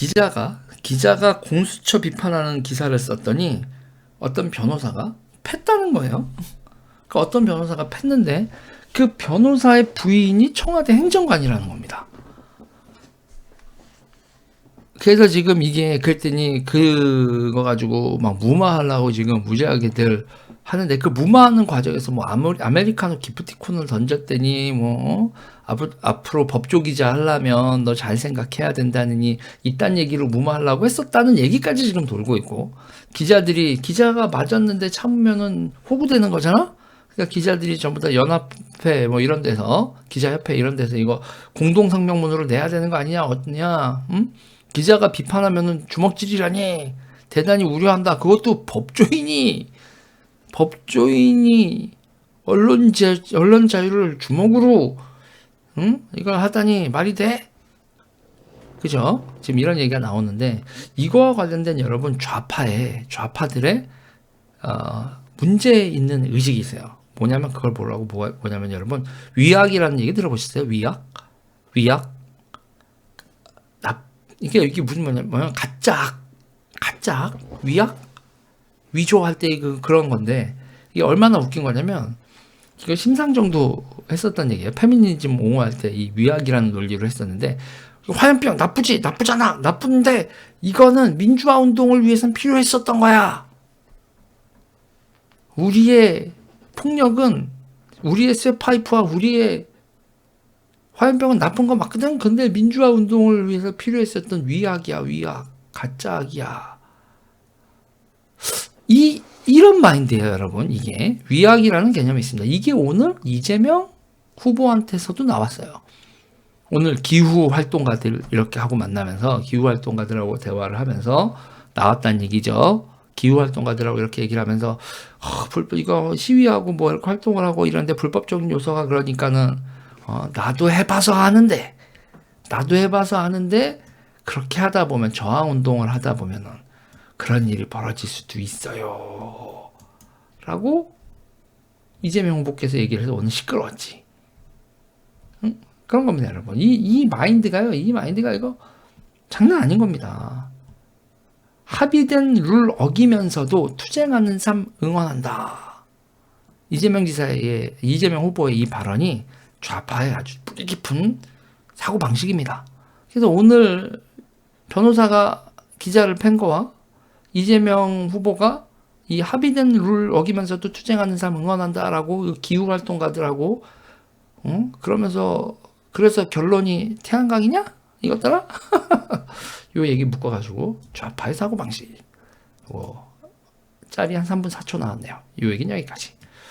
기자가 기자가 공수처 비판하는 기사를 썼더니 어떤 변호사가 팼다는 거예요. 그 어떤 변호사가 팼는데 그 변호사의 부인이 청와대 행정관이라는 겁니다. 그래서 지금 이게 그랬더니 그거 가지고 막 무마하려고 지금 무지하게들 하는데 그 무마하는 과정에서 뭐 아메, 아메리카노 기프티콘을 던졌더니 뭐 앞으로, 앞으로 법조 기자 하려면 너 잘 생각해야 된다느니 이딴 얘기로 무마하려고 했었다는 얘기까지 지금 돌고 있고 기자들이 기자가 맞았는데 참으면은 호구되는 거잖아. 그러니까 기자들이 전부 다 연합회 뭐 이런 데서 기자협회 이런 데서 이거 공동 성명문으로 내야 되는 거 아니냐 어떠냐? 음? 기자가 비판하면은 주먹질이라니 대단히 우려한다. 그것도 법조인이 법조인이 언론 자 언론 자유를 주먹으로 응? 이걸 하다니 말이 돼? 그죠? 지금 이런 얘기가 나오는데 이거와 관련된 여러분 좌파의 좌파들의 어, 문제 있는 의식이 있어요. 뭐냐면 그걸 뭐라고 뭐- 뭐냐면 여러분 위약이라는 얘기 들어보셨어요? 위약? 위약? 나 이게 이게 무슨 뭐냐면 가짜 가짜 위약 위조할 때 그 그런 건데 이게 얼마나 웃긴 거냐면 이거 심상정도 했었던 얘기예요. 페미니즘 옹호할 때 이 위약이라는 논리를 했었는데 화염병 나쁘지 나쁘잖아 나쁜데 이거는 민주화 운동을 위해선 필요했었던 거야. 우리의 폭력은 우리의 쇠파이프와 우리의 화염병은 나쁜 거 맞거든. 근데 민주화 운동을 위해서 필요했었던 위약이야 위약 가짜악이야. 이 이런 마인드예요, 여러분. 이게 위약이라는 개념이 있습니다. 이게 오늘 이재명 후보한테서도 나왔어요. 오늘 기후 활동가들 이렇게 하고 만나면서 기후 활동가들하고 대화를 하면서 나왔다는 얘기죠. 기후 활동가들하고 이렇게 얘기를 하면서 어, 불법 이거 시위하고 뭐 이렇게 활동을 하고 이런데 불법적인 요소가 그러니까는 어, 나도 해봐서 아는데 나도 해봐서 아는데 그렇게 하다 보면 저항 운동을 하다 보면은 그런 일이 벌어질 수도 있어요. 라고 이재명 후보께서 얘기를 해서 오늘 시끄러웠지. 응? 그런 겁니다, 여러분. 이, 이 마인드가요, 이 마인드가 이거 장난 아닌 겁니다. 합의된 룰 어기면서도 투쟁하는 삶 응원한다. 이재명 지사의, 이재명 후보의 이 발언이 좌파의 아주 뿌리 깊은 사고 방식입니다. 그래서 오늘 변호사가 기자를 팬 거와 이재명 후보가 이 합의된 룰 어기면서도 투쟁하는 사람 응원한다라고 기후 활동가들하고 응? 그러면서 그래서 결론이 태양광이냐? 이것들아 요 얘기 묶어가지고 좌파의 사고 방식. 뭐 짤이 한 3분 4초 나왔네요. 요 얘기는 여기까지